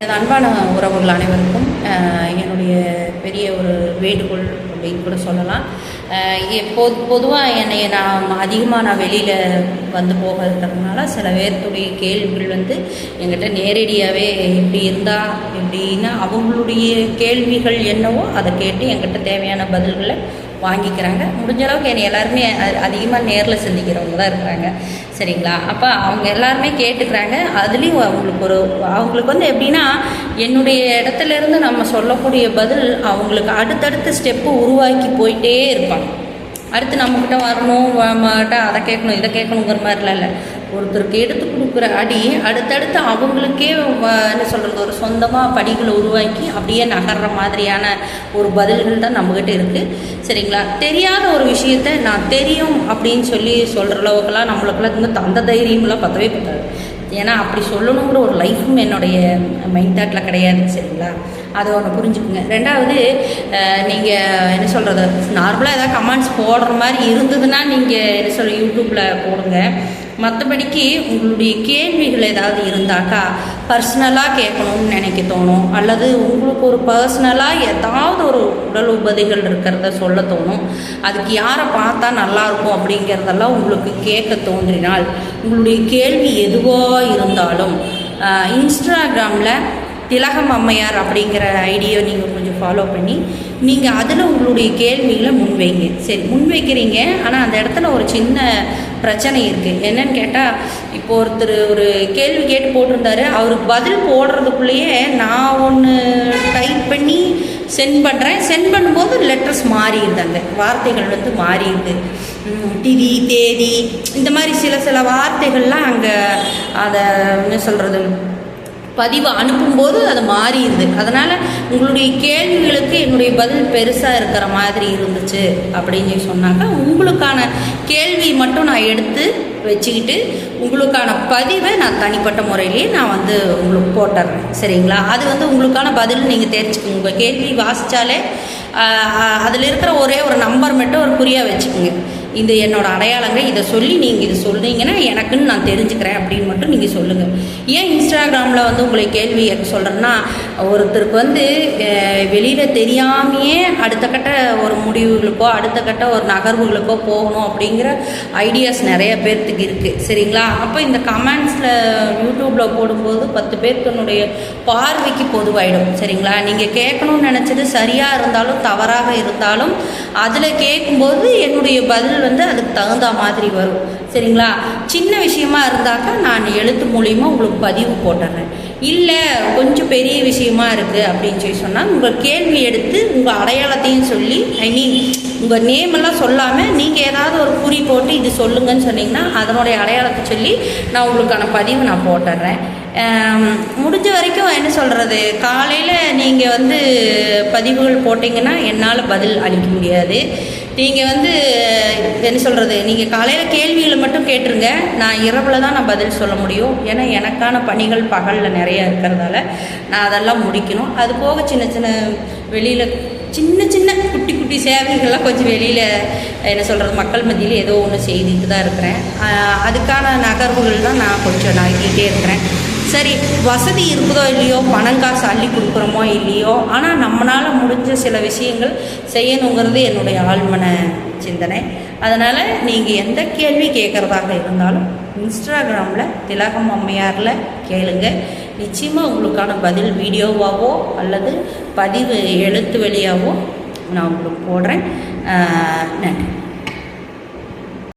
எனது அன்பான உறவுகள் அனைவருக்கும் என்னுடைய பெரிய ஒரு வேண்டுகோள் அப்படின்னு கூட சொல்லலாம். அஹ், பொது பொதுவாக என்னை நான் அதிகமாக நான் வெளியில் வந்து போக இருக்கிறதுனால சில பேர்த்துடைய கேள்விகள் வந்து எங்கிட்ட நேரடியாகவே இப்படி இருந்தால் இப்படின்னா அவங்களுடைய கேள்விகள் என்னவோ அதை கேட்டு எங்கிட்ட தேவையான பதில்களை வாங்கிக்கிறாங்க. முடிஞ்ச அளவுக்கு என்னை எல்லாருமே அதிகமாக நேரில் சந்திக்கிறவங்க தான் இருக்கிறாங்க. சரிங்களா? அப்போ அவங்க எல்லாருமே கேட்டுக்கிறாங்க. அதுலேயும் அவங்களுக்கு ஒரு அவங்களுக்கு வந்து எப்படின்னா என்னுடைய இடத்துல இருந்து நம்ம சொல்லக்கூடிய பதில் அவங்களுக்கு அடுத்தடுத்த ஸ்டெப்பு உருவாக்கி போயிட்டே இருப்பாங்க. அடுத்து நம்மக்கிட்ட வரணும் நம்மகிட்ட அதை கேட்கணும் இதை கேட்கணுங்கிற மாதிரிலாம் இல்லை. ஒருத்தருக்கு எடுத்து கொடுக்குற அடி அடுத்தடுத்து அவங்களுக்கே என்ன சொல்கிறது ஒரு சொந்தமாக படிகளை உருவாக்கி அப்படியே நகர்ற மாதிரியான ஒரு பதில்கள் தான் நம்மக்கிட்ட இருக்குது சரிங்களா? தெரியாத ஒரு விஷயத்த நான் தெரியும் அப்படின்னு சொல்லி சொல்கிற அளவுக்குலாம் நம்மளுக்குலாம் இன்னும் தந்த தைரியம்லாம் பத்தவே பத்தாது. ஏன்னா அப்படி சொல்லணுங்கிற ஒரு லைஃப்பும் என்னுடைய மைண்ட் தாட்டில் கிடையாது. சரிங்களா? அதை ஒன்று புரிஞ்சுக்குங்க. ரெண்டாவது நீங்கள் என்ன சொல்கிறது நார்மலாக ஏதாவது கமெண்ட்ஸ் போடுற மாதிரி இருந்ததுன்னா நீங்கள் என்ன சொல்கிற யூடியூப்பில் போடுங்க. மற்றபடிக்கு உங்களுடைய கேள்விகள் ஏதாவது இருந்தாக்கா பர்சனலாக கேட்கணும்னு நினைக்க தோணும். அல்லது உங்களுக்கு ஒரு பர்சனலாக ஏதாவது ஒரு உடல் உபதைகள் இருக்கிறத சொல்ல தோணும். அதுக்கு யாரை பார்த்தா நல்லாயிருக்கும் அப்படிங்கிறதெல்லாம் உங்களுக்கு கேட்க தோன்றினால் உங்களுடைய கேள்வி எதுவாக இருந்தாலும் இன்ஸ்டாகிராமில் திலகம் அம்மையார் அப்படிங்கிற ஐடியை நீங்கள் கொஞ்சம் ஃபாலோ பண்ணி நீங்கள் அதில் உங்களுடைய கேள்விகளை முன்வைங்க. சரி முன்வைக்கிறீங்க. ஆனால் அந்த இடத்துல ஒரு சின்ன பிரச்சனை இருக்குது என்னன்னு கேட்டால் இப்போ ஒருத்தர் ஒரு கேள்வி கேட்டு போட்டிருந்தாரு. அவருக்கு பதில் போடுறதுக்குள்ளேயே நான் ஒன்று டைப் பண்ணி சென்ட் பண்ணுறேன் சென்ட் பண்ணும்போது லெட்டர்ஸ் மாறிடுது அந்த வார்த்தைகள் வந்து மாறிடுது. திதி தேதி இந்த மாதிரி சில சில வார்த்தைகள்லாம் அங்கே அதை என்ன சொல்கிறது பதிவு அனுப்பும்போது அது மாறிடுது. அதனால் உங்களுடைய கேள்விகளுக்கு என்னுடைய பதில் பெருசாக இருக்கிற மாதிரி இருந்துச்சு அப்படின்னு சொல்லி சொன்னாக்கா உங்களுக்கான கேள்வி மட்டும் நான் எடுத்து வச்சுக்கிட்டு உங்களுக்கான பதிவை நான் தனிப்பட்ட முறையிலேயே நான் வந்து உங்களுக்கு போட்டுறேன். சரிங்களா? அது வந்து உங்களுக்கான பதில் நீங்கள் தெரிஞ்சுக்கோங்க. உங்கள் கேள்வி வாசித்தாலே அதில் இருக்கிற ஒரே ஒரு நம்பர் மட்டும் ஒரு குறியாக வச்சுக்கோங்க. இது என்னோடய அடையாளங்க இதை சொல்லி நீங்கள் இது சொல்கிறீங்கன்னா எனக்குன்னு நான் தெரிஞ்சுக்கிறேன் அப்படின்னு மட்டும் நீங்கள் சொல்லுங்கள் ஏன் இன்ஸ்டாகிராமில் வந்து உங்களை கேள்வி சொல்கிறேன்னா ஒருத்தருக்கு வந்து வெளியில் தெரியாமையே அடுத்த கட்ட ஒரு முடிவுகளுக்கோ அடுத்த கட்ட ஒரு நகர்வுகளுக்கோ போகணும் அப்படிங்கிற ஐடியாஸ் நிறைய பேர்த்துக்கு இருக்குது சரிங்களா? அப்போ இந்த கமெண்ட்ஸில் யூடியூப்பில் போடும்போது பத்து பேர் தன்னுடைய பார்வைக்கு பொதுவாயிடும். சரிங்களா? நீங்கள் கேட்கணும்னு நினச்சது சரியாக இருந்தாலும் தவறாக இருந்தாலும் அதில் கேட்கும்போது என்னுடைய பதில் வந்து அதுக்கு தகுந்த மாதிரி வரும். சரிங்களா? சின்ன விஷயமா இருந்தாக்கா நான் எழுத்து மூலியமாக உங்களுக்கு பதிவு போட்டுறேன். இல்லை கொஞ்சம் பெரிய விஷயமா இருக்குது அப்படின்னு சொல்லி சொன்னால் உங்கள் கேள்வி எடுத்து உங்கள் அடையாளத்தையும் சொல்லி ஐ மீன் உங்கள் நேம் எல்லாம் சொல்லாமல் நீங்கள் ஏதாவது ஒரு குறி போட்டு இது சொல்லுங்கன்னு சொன்னீங்கன்னா அதனுடைய அடையாளத்தை சொல்லி நான் உங்களுக்கான பதிவு நான் போட்டுடுறேன் முடிஞ்ச வரைக்கும் என்ன சொல்கிறது காலையில் நீங்கள் வந்து பதிவுகள் போட்டிங்கன்னா என்னால் பதில் அளிக்க முடியாது. நீங்கள் வந்து என்ன சொல்கிறது நீங்கள் காலையில் கேள்விகளை மட்டும் கேட்டுருங்க. நான் இரவில் தான் நான் பதில் சொல்ல முடியும். ஏன்னா எனக்கான பணிகள் பகலில் நிறையா இருக்கிறதால நான் அதெல்லாம் முடிக்கணும். அது போக சின்ன சின்ன வெளியில் சின்ன சின்ன குட்டி குட்டி சேவைகள்லாம் கொஞ்சம் வெளியில் என்ன சொல்கிறது மக்கள் மத்தியில் ஏதோ ஒன்று செய்துட்டு தான் இருக்கிறேன். அதுக்கான நகர்வுகள் தான் நான் கொஞ்சம் நகர்த்திட்டே இருக்கிறேன். சரி வசதி இருக்குதோ இல்லையோ பணம் காசு அள்ளி கொடுக்குறோமோ இல்லையோ ஆனால் நம்மளால் முடிஞ்ச சில விஷயங்கள் செய்யணுங்கிறது என்னுடைய ஆழ்மன சிந்தனை. அதனால் நீங்கள் எந்த கேள்வி கேட்குறதாக இருந்தாலும் இன்ஸ்டாகிராமில் திலகம் அம்மையாரில் கேளுங்க. நிச்சயமாக உங்களுக்கான பதில் வீடியோவாகவோ அல்லது பதிவு எழுத்து வழியாகவோ நான் உங்களுக்கு போடுறேன். நன்றி.